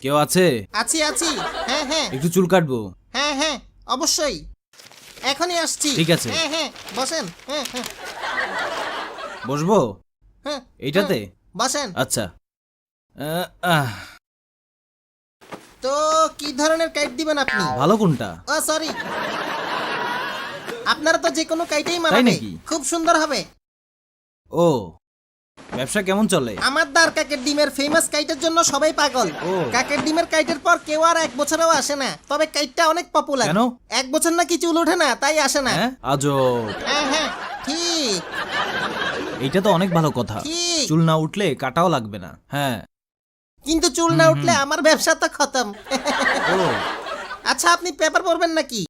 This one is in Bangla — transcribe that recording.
কেউ আছে? আছি আছি। হ্যাঁ হ্যাঁ। একটু চুল কাটবো। হ্যাঁ হ্যাঁ অবশ্যই। এখনই আসছি। ঠিক আছে। হ্যাঁ হ্যাঁ বসেন। হ্যাঁ হ্যাঁ। বসবো? হ্যাঁ এইটাতে? বসেন। আচ্ছা। আহ, আহ, তো কি ধরনের কাইট দিবেন আপনি? ভালো কোনটা? Oh sorry. আপনারা তো যে কোনো কাইটেই মানাবে। নাকি? খুব সুন্দর হবে। ও। ব্যবসা কেমন চলে? আমার দার কাকের ডিমের ফেমাস কাইটের জন্য সবাই পাগল। ও। কাকের ডিমের কাইটের পর কেউ আর এক বছরেও আসে না। তবে কাইটটা অনেক পপুলার কেন? এক বছর নাকি চুল ওঠে না তাই আসে না। হ্যাঁ? আজব। হ্যাঁ হ্যাঁ ঠিক। এইটা তো অনেক ভালো কথা। ঠিক। চুল না উঠলে কাটাও লাগবে না। হ্যাঁ। কিন্তু চুল না উঠলে আমার ব্যবসা তো খতম। ও। আচ্ছা আপনি পেপার পড়বেন নাকি?